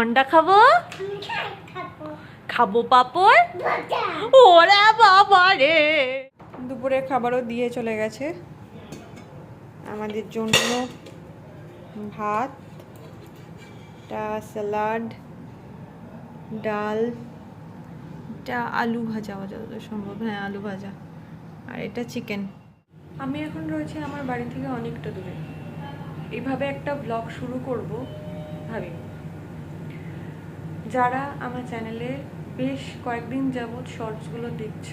অন্ডা খাব? খাব খাব পাপড় ওরে বাবা রে। দুপুরের খাবারও দিয়ে চলে গেছে। আমাদের জন্য ভাত টা স্যালাড ডাল এটা আলু ভাজা যতদূর সম্ভব। হ্যাঁ আলু ভাজা। আর এটা চিকেন। আমি এখন রয়েছি আমার বাড়ি থেকে অনেকটা দূরে। এইভাবে একটা ব্লগ শুরু করব ভাবিনি। যারা আমার চ্যানেলে বেশ কয়েকদিন যাবৎ শর্টসগুলো দেখছ,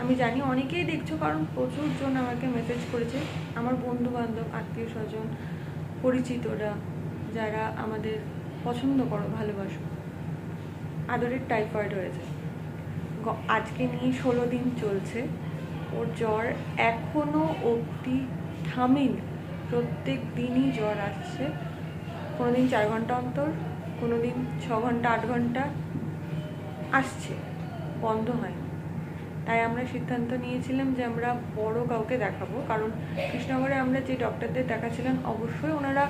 আমি জানি অনেকেই দেখছ কারণ প্রচুর জন আমাকে মেসেজ করেছে, আমার বন্ধু বান্ধব আত্মীয় স্বজন পরিচিতরা যারা আমাদের পছন্দ করো, ভালোবাসো, আদরের টাইফয়েড হয়েছে। আজকে নিয়ে ষোলো দিন চলছে। ওর জ্বর এখনও অবধি থামেনি। প্রত্যেক দিনই জ্বর আসছে। কোনো দিন চার ঘণ্টা অন্তর কোনো দিন ছ ঘণ্টা, আট ঘণ্টা আসছে, বন্ধ হয়নি। তাই আমরা সিদ্ধান্ত নিয়েছিলাম যে আমরা বড় কাউকে দেখাবো। কারণ কৃষ্ণনগরে আমরা যে ডক্টরদের দেখাছিলাম অবশ্যই ওনারা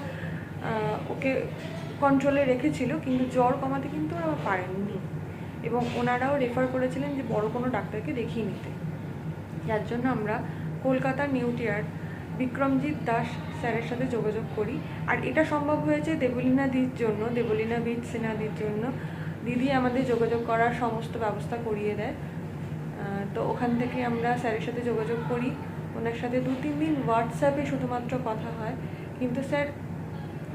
ওকে কন্ট্রোলে রেখেছিল, কিন্তু জ্বর কমাতে কিন্তু ওরা পারেননি। এবং ওনারাও রেফার করেছিলেন যে বড় কোনো ডাক্তারকে দেখিয়ে নিতে। যার জন্য আমরা কলকাতার নিউটিয়ার বিক্রমজিৎ দাস স্যারের সাথে যোগাযোগ করি। আর এটা সম্ভব হয়েছে দেবলীনা দির জন্য, দেবলীনা বিদ সিনহাদির জন্য। দিদি আমাদের যোগাযোগ করার সমস্ত ব্যবস্থা করিয়ে দেয়। তো ওখান থেকে আমরা স্যারের সাথে যোগাযোগ করি। ওনার সাথে দু, তিন দিন হোয়াটসঅ্যাপে শুধুমাত্র কথা হয়। কিন্তু স্যার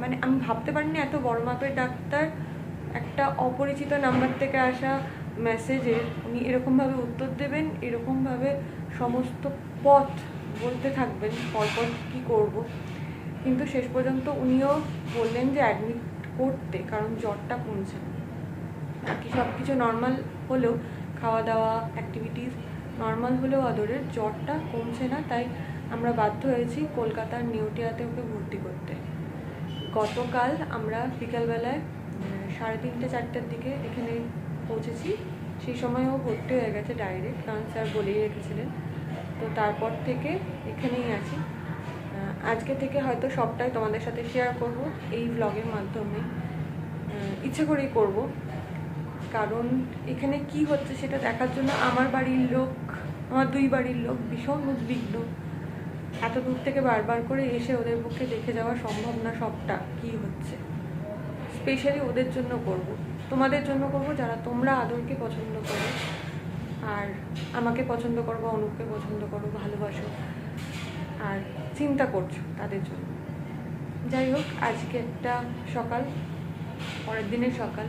মানে আমি ভাবতে পারিনি এত বড় মাপের ডাক্তার। একটা অপরিচিত নাম্বার থেকে আসা মেসেজের উনি এরকমভাবে উত্তর দেবেন, এরকমভাবে সমস্ত পথ বলতে থাকবেন, পরপর কী করব। কিন্তু শেষ পর্যন্ত উনিও বললেন যে অ্যাডমিট করতে, কারণ জ্বরটা কমছে বাকি সব কিছু নর্মাল হলেও খাওয়া দাওয়া অ্যাক্টিভিটিস নর্মাল হলেও আদরের জ্বরটা কমছে না, তাই আমরা বাধ্য হয়েছি কলকাতার নিউটিয়াতে ওকে ভর্তি করতে। গতকাল আমরা বিকালবেলায় সাড়ে তিনটে, চারটের দিকে এখানে পৌঁছেছি। সেই সময় ও ভর্তি হয়ে গেছে ডাইরেক্ট কারণ স্যার বলেই রেখেছিলেন। তো তারপর থেকে এখানেই আছি। আজকে থেকে হয়তো সবটাই তোমাদের সাথে শেয়ার করব এই ব্লগের মাধ্যমে। ইচ্ছে করেই করব। কারণ এখানে কি হচ্ছে সেটা দেখার জন্য আমার বাড়ির লোক, আমার দুই বাড়ির লোক ভীষণ উদ্বিগ্ন। এত দূর থেকে বারবার করে এসে ওদের পক্ষে দেখে যাওয়া সম্ভব না সবটা, কি হচ্ছে। স্পেশালি ওদের জন্য করব। তোমাদের জন্য করব যারা তোমরা আদরকে পছন্দ করো, আর আমাকে পছন্দ করব অনুপকে পছন্দ করো, ভালোবাসো। আর চিন্তা করছ তাদের জন্য। যাই হোক আজকে একটা সকাল পরের দিনের সকাল।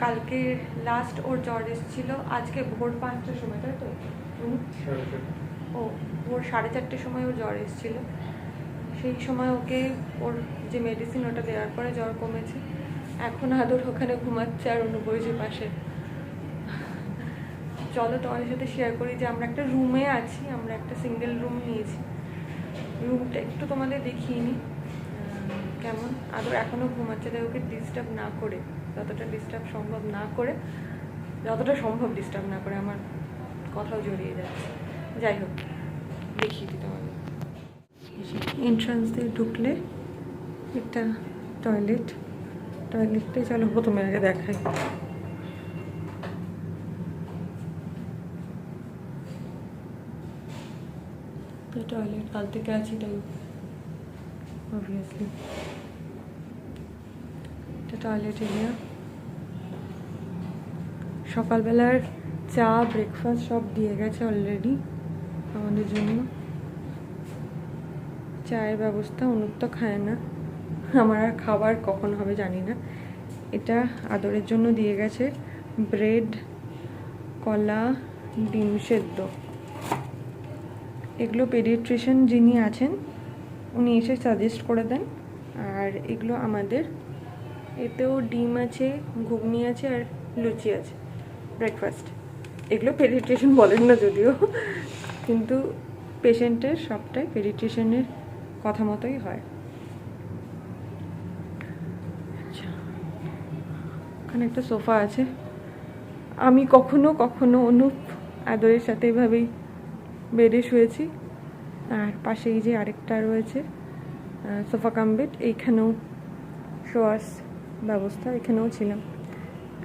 কালকে লাস্ট ওর জ্বর এসেছিল। আজকে ভোর পাঁচটার সময় তাই তো? ও ভোর সাড়ে চারটের সময় ওর জ্বর এসেছিল। সেই সময় ওকে ওর যে মেডিসিন ওটা দেওয়ার পরে জ্বর কমেছে। এখন আদর ওখানে ঘুমাচ্ছে আর অনুপর যে পাশে। চলো তোমাদের সাথে শেয়ার করি যে আমরা একটা রুমে আছি আমরা একটা সিঙ্গেল রুম নিয়েছি। রুমটা একটু তোমাদের দেখিয়ে নিই কেমন? আদর এখনও ঘুমাচ্ছে, তাই ওকে ডিস্টার্ব না করে, যতটা ডিস্টার্ব সম্ভব না করে, যতটা সম্ভব ডিস্টার্ব না করে, আমার কথাও জড়িয়ে যাচ্ছে। যাই হোক, দেখিয়ে দিই তোমাদের। এন্ট্রান্স দিয়ে ঢুকলে একটা টয়লেট টয়লেটটাই চলো প্রথমে আগে দেখাই। টয়লেট কাল থেকে আছি তাই অবভিয়াসলি এটা টয়লেট এরিয়া সকালবেলার চা ব্রেকফাস্ট সব দিয়ে গেছে অলরেডি আমাদের জন্য। চায়ের ব্যবস্থা অনুপ তো খায় না। আমার আর খাবার কখন হবে জানি না। এটা আদরের জন্য দিয়ে গেছে। ব্রেড, কলা, ডিম সেদ্ধ। এগুলো পেডিয়াট্রিশিয়ান যিনি আছেন, উনি এসে সাজেস্ট করে দেন। আর এগুলো আমাদের, এতেও ডিম আছে, ঘুগনি আছে আর লুচি আছে ব্রেকফাস্ট এগুলো পেডিট্রিশিয়ান বলেন না যদিও, কিন্তু পেশেন্টের সবটাই পেডিট্রিশিয়ানের কথা মতোই হয়। আচ্ছা ওখানে একটা সোফা আছে। আমি কখনো কখনো অনুপ আদরের সাথে এভাবেই বেডে শুয়েছি। আর পাশে এই যে আরেকটা রয়েছে সোফা কাম বেড। এইখানেও শোয়াস ব্যবস্থা এখানেও ছিলাম।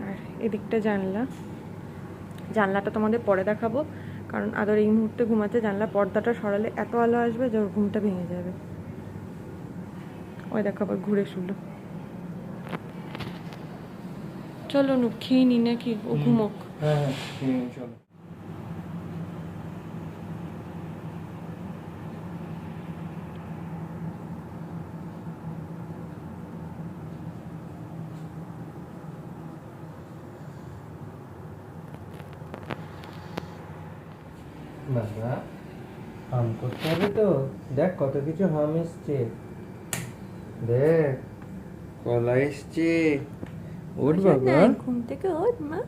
আর এদিকটা জানলা। জানলাটা তোমাদের পরে দেখাবো কারণ আদর এই মুহূর্তে ঘুমাচ্ছে জানলা পর্দাটা সরালে এত আলো আসবে যে ওর ঘুমটা ভেঙে যাবে। ওই দেখো আবার ঘুরে শুলো। চলো নু খেয়ে নি নাকি? ও ঘুমোক। হ্যাঁ হ্যাঁ চলো। বাবা আম করতে হবে তো। দেখ কত কিছু হাম এসছে দেখ কলা এসছে। ওঠ বাবা। ঘুম থেকে ওঠ মা।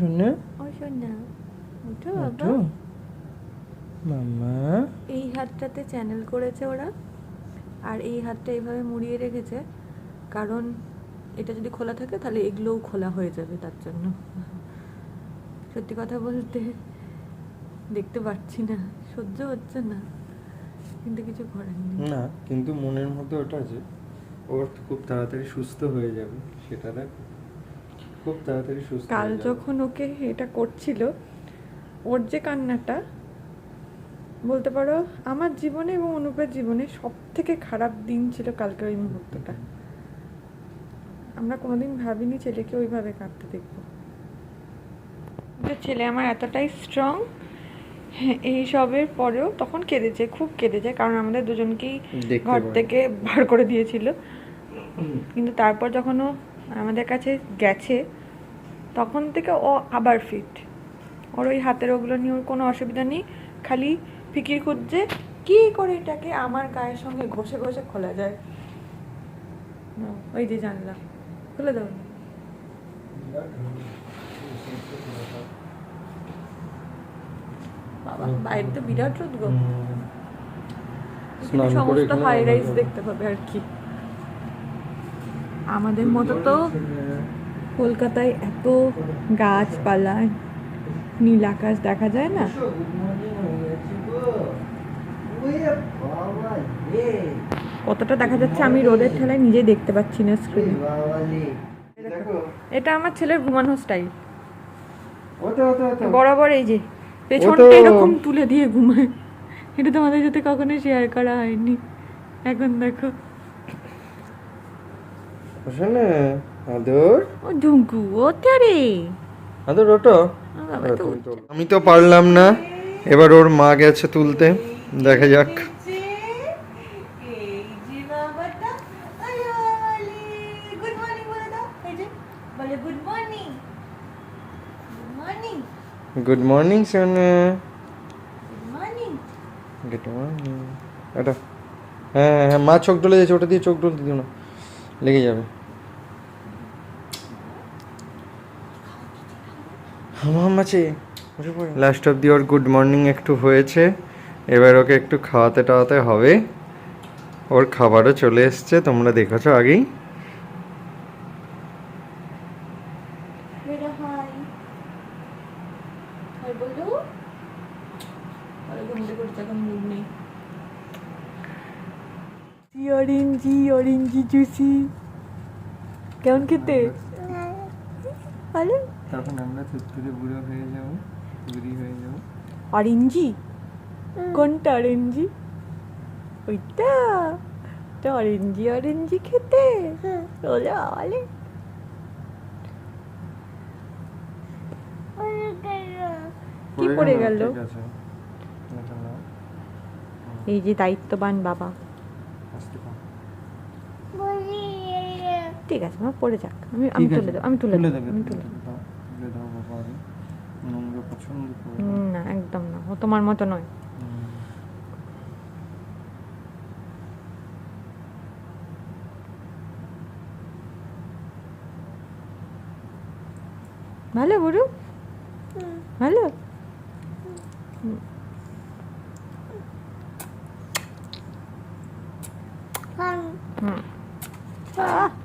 শোনে ও শোন ওঠো ওঠো মামা এই হাতটাতে চ্যানেল করেছে ওরা। আর এই হাতটা এইভাবে মুড়িয়ে রেখেছে। কারণ এটা যদি খোলা থাকে তাহলে এগুলোও খোলা হয়ে যাবে তার জন্য। সত্যি কথা বলতে দেখতে পাচ্ছি না সহ্য হচ্ছে না। কিন্তু কিছু করার নেই। না কিন্তু মনের মধ্যে ওটা আছে ওর খুব তাড়াতাড়ি সুস্থ হয়ে যাবে সেটা দেখ। খুব তাড়াতাড়ি সুস্থ কাল যখন ওকে এটা করছিল ওর যে কান্নাটা বলতে পারো আমার জীবনে এবং অনুপের জীবনে সব থেকে খারাপ দিন ছিল কালকে ওই মুহূর্তটা। আমরা কোনোদিন ভাবিনি ছেলেকে ওইভাবে কাঁদতে দেখব। যে ছেলে আমার এতটাই স্ট্রং এই সবের পরেও তখন কেঁদেছে খুব কেঁদেছে কারণ আমাদের দুজনকেই ঘর থেকে বার করে দিয়েছিল। কিন্তু তারপর যখন ও আমাদের কাছে গেছে তখন থেকে ও আবার ফিট ওর ওই হাতের ওগুলো নিয়ে ওর কোনো অসুবিধা নেই খালি ফিকির খুঁজছে কি করে এটাকে আমার গায়ের সঙ্গে ঘষে ঘষে খোলা যায়? ওই যে জানলা খুলে দাও। বাবা বাইরে তো বিরাট রোদ গো। সমস্ত হাই রাইজ দেখতে পাবে আর কি। আমাদের মতো তো কলকাতায় এত গাছপালা নীল আকাশ দেখা যায় না? কতটা দেখা যাচ্ছে আমি রোদের ঠেলায় নিজেই দেখতে পাচ্ছি না স্ক্রিনে এটা আমার ছেলের ঘুমানো স্টাইল ওতো ওতো ওতো বরাবর এই যে। পেছনটা এরকম তুলে দিয়ে ঘুমায়। এটা তোমাদের সাথে কখনো শেয়ার করা হয়নি। এখন দেখো। শোনে আদর। ও ঝুঙ্কু ও তারে। আদর ওটো আমি তো পারলাম না। এবার ওর মা গেছে তুলতে। দেখা যাক গুড মর্নিং বলে দাও এই যে বলে good morning good morning good morning সোনা গুড মর্নিং এটা হ্যাঁ হ্যাঁ হ্যাঁ মা চোখ ডলে যাচ্ছে ওটা দিয়ে চোখ ডলতে দিও না। লেগে যাবে। হামাম আছে লাস্ট অফ দি ওর গুড মর্নিং একটু হয়েছে। এবার ওকে একটু খাওয়াতে টাওয়াতে হবে। ওর খাবারও চলে এসছে তোমরা দেখেছ আগেই মেরা হাই হাই বলো আরে ঘুমতে করছে এখন মুড নেই অরেঞ্জি অরেঞ্জি জুসি। কেমন খেতে? ভালো। তখন আমরা থুতথুরে বুড়ো হয়ে যাব বুড়ি হয়ে যাব। অরেঞ্জি? কোনটা অরেঞ্জি? ওইটা। তো অরেঞ্জি অরেঞ্জি খেতে। ওলে বলে কি পড়ে গেল? এই যে দায়িত্ববান বাবা। ঠিক আছে মা পড়ে যাক। আমি আমি তুলে দেবো আমি তুলে দেবো আমি তুলে না। একদম না ও তোমার মতো নয়। ভালো বড়ু? ভালো? হুম।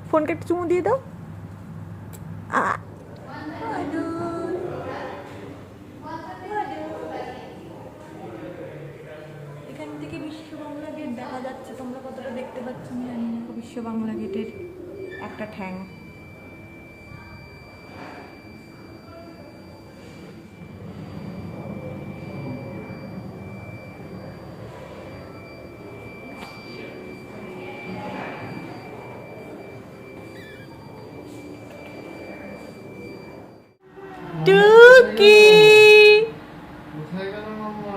ফোনকে একটু চুমু দিয়ে দাও। এখান থেকে বিশ্ব বাংলা গেট দেখা যাচ্ছে। তোমরা কতটা দেখতে পাচ্ছ জানি বাংলা গেটের একটা ঠ্যাং টুকি কোথায় গেল মাম্মা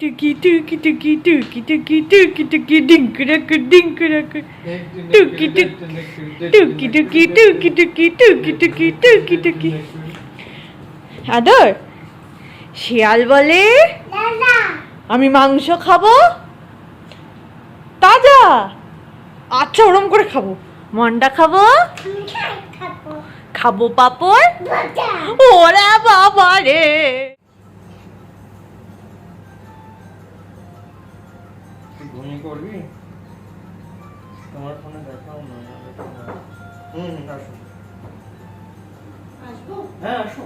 টুকি টুকি টুকি টুকি টুকি টুকি টুকি ডিঙ্ক রাক ডিঙ্ক রাক টুকি টুকি টুকি টুকি টুকি টুকি টুকি টুকি টুকি টুকি আদর শিয়াল বলে আমি মাংস খাব তাজা আচ্ছা ওরম করে খাব মন্ডা খাব খাব পাপড় ওরা বাবা রে করবি? তোমার ফোনে দেখাও না হুম হুম, আসো আসব? হ্যাঁ আসো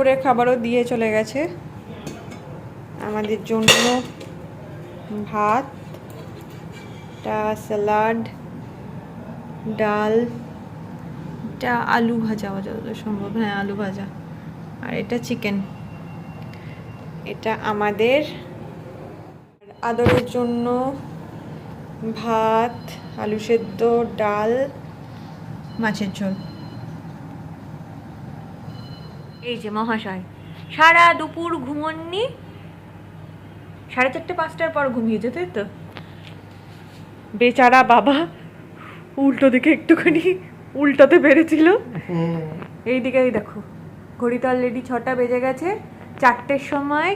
দুপুরে খাবারও দিয়ে চলে গেছে। আমাদের জন্য ভাত স্যালাড, ডাল এটা আলু ভাজা, যতদূর সম্ভব। হ্যাঁ আলু ভাজা। আর এটা চিকেন। এটা আমাদের আদরের জন্য ভাত, আলু সেদ্ধ, ডাল, মাছের ঝোল। এই যে মহাশয় সারা দুপুর ঘুমননি? সাড়ে চারটে পাঁচটার পর ঘুমিয়েছে তাই তো। বেচারা বাবা উল্টো দিকে একটুখানি উল্টোতে পেরেছিল এই দিকেই দেখো ঘড়িতে অলরেডি ছটা বেজে গেছে চারটের সময়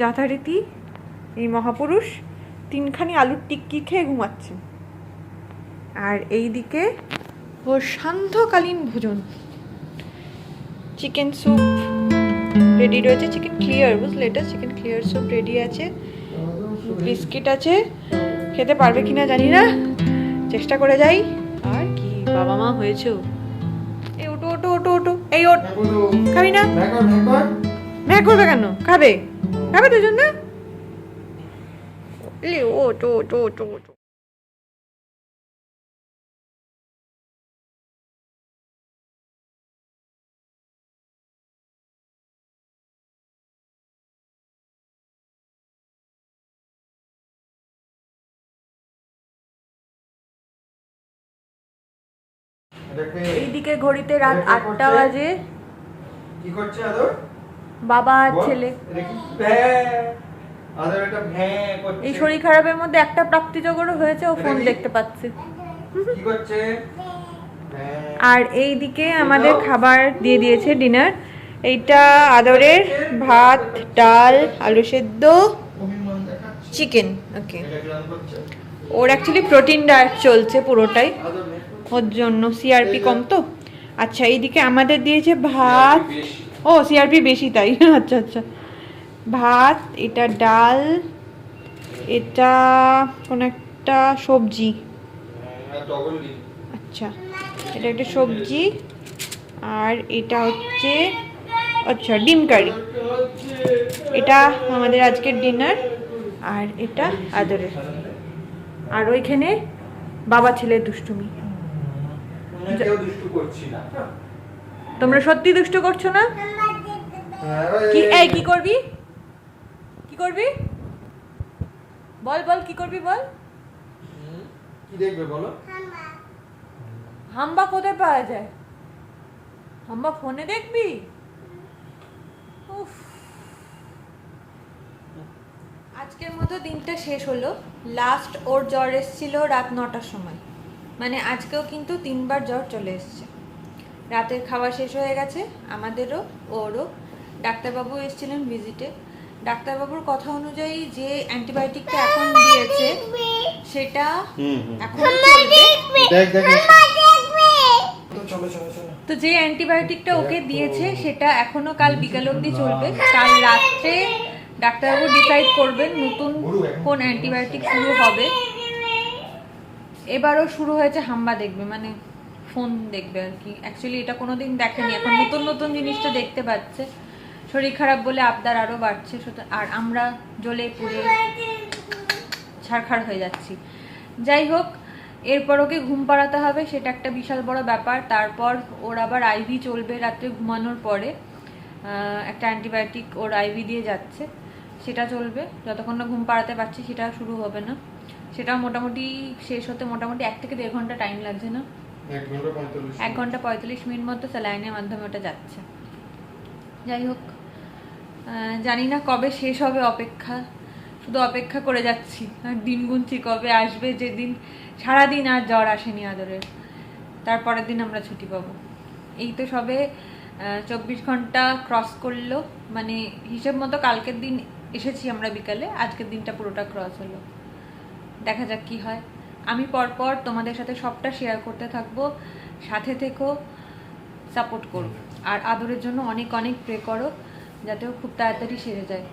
যথারীতি এই মহাপুরুষ তিনখানি আলুর টিক্কি খেয়ে ঘুমাচ্ছে। আর এই দিকে ওর সান্ধ্যকালীন ভোজন। চিকেন স্যুপ রেডি রয়েছে। চিকেন ক্লিয়ার বুঝলে? এটা চিকেন ক্লিয়ার স্যুপ রেডি আছে। বিস্কিট আছে। খেতে পারবে কিনা জানি না। চেষ্টা করে যাই। আর কি বাবা মা হয়েছেও এই ওটো ওটো ওটো ওটো এই ওট খাবি না? ম্যাক করবে কেন? খাবে? খাবে দুজন না? ওটো ওটো ওটো ওটো এইদিকে ঘড়িতে রাত আটটা বাজে। কি করছে আদর? বাবা আর ছেলে। এই শরীর খারাপের মধ্যে একটা প্রাপ্তিযোগও হয়েছে ও ফোন দেখতে পাচ্ছে। কি করছে? আর এই দিকে আমাদের খাবার দিয়ে দিয়েছে ডিনার। এইটা আদরের ভাত ডাল আলু সেদ্ধ চিকেন। ওকে। ওর অ্যাকচুয়ালি প্রোটিন ডায়েট চলছে পুরোটাই। ওর জন্য সিআরপি কম তো? আচ্ছা এইদিকে আমাদের দিয়েছে ভাত ও সিআরপি বেশি তাই? আচ্ছা আচ্ছা। ভাত এটা ডাল এটা কোন একটা সবজি। আচ্ছা এটা একটা সবজি। আর এটা হচ্ছে আচ্ছা ডিম কারি। এটা আমাদের আজকের ডিনার। আর এটা আদরের। আর ওইখানে বাবা ছেলের দুষ্টুমি কেউ দুষ্টু করছি না তোমরা সত্যি দুষ্টু করছ না? কি এই কি করবি? কি করবি? বল বল কি করবি বল? কি দেখবে বলো? হাম্বা কোথায় পাওয়া যায়? হাম্বা ফোনে দেখবি? উফ। আজকের মতো দিনটা শেষ হলো। লাস্ট ওর জ্বর এসেছিল রাত নটার সময়। মানে আজকেও কিন্তু তিনবার জ্বর চলে এসছে। রাতের খাওয়া শেষ হয়ে গেছে আমাদেরও ওরও। ডাক্তারবাবু এসেছিলেন ভিজিটে। ডাক্তারবাবুর কথা অনুযায়ী যে অ্যান্টিবায়োটিকটা এখন দিয়েছে সেটা এখন চলবে। দেখ দেখ তো যে অ্যান্টিবায়োটিকটা ওকে দিয়েছে সেটা এখনও কাল বিকাল অবধি চলবে। কাল রাত্রে ডাক্তারবাবু ডিসাইড করবেন নতুন কোন অ্যান্টিবায়োটিক শুরু হবে। এবারও শুরু হয়েছে হাম্বা দেখবে মানে ফোন দেখবে আর কি। অ্যাকচুয়ালি এটা কোনোদিন দেখেনি, এখন নতুন নতুন জিনিসটা দেখতে পাচ্ছে। শরীর খারাপ বলে আবদার আরও বাড়ছে আর আমরা জ্বলে পুড়ে ছাড়খাড় হয়ে যাচ্ছি। যাই হোক, এরপর ওকে ঘুম পাড়াতে হবে, সেটা একটা বিশাল বড় ব্যাপার। তারপর ওর আবার আইভি চলবে রাত্রে ঘুমানোর পরে। একটা অ্যান্টিবায়োটিক ওর আইভি দিয়ে যাচ্ছে, সেটা চলবে। যতক্ষণ না ঘুম পাড়াতে পারছি, সেটা শুরু হবে না। সেটা মোটামুটি শেষ হতে মোটামুটি এক থেকে দেড় ঘণ্টা টাইম লাগছে না? এক ঘণ্টা পঁয়তাল্লিশ মিনিট। মতো স্যালাইনের মাধ্যমে ওটা যাচ্ছে। যাই হোক জানি না কবে শেষ হবে অপেক্ষা। শুধু অপেক্ষা করে যাচ্ছি আর দিন গুনছি কবে আসবে যেদিন সারাদিন আর জ্বর আসেনি আদরের তারপরের দিন আমরা ছুটি পাবো। এই তো সবে চব্বিশ ঘণ্টা ক্রস করল। মানে হিসেব মতো কালকের দিন এসেছি আমরা বিকালে আজকের দিনটা পুরোটা ক্রস হলো। দেখা যাক কি হয়। আমি পরপর তোমাদের সাথে সবটা শেয়ার করতে থাকব। সাথে থেকেও সাপোর্ট করো। আর আদরের জন্য অনেক অনেক প্রে করো যাতে খুব তাড়াতাড়ি সেরে যায়।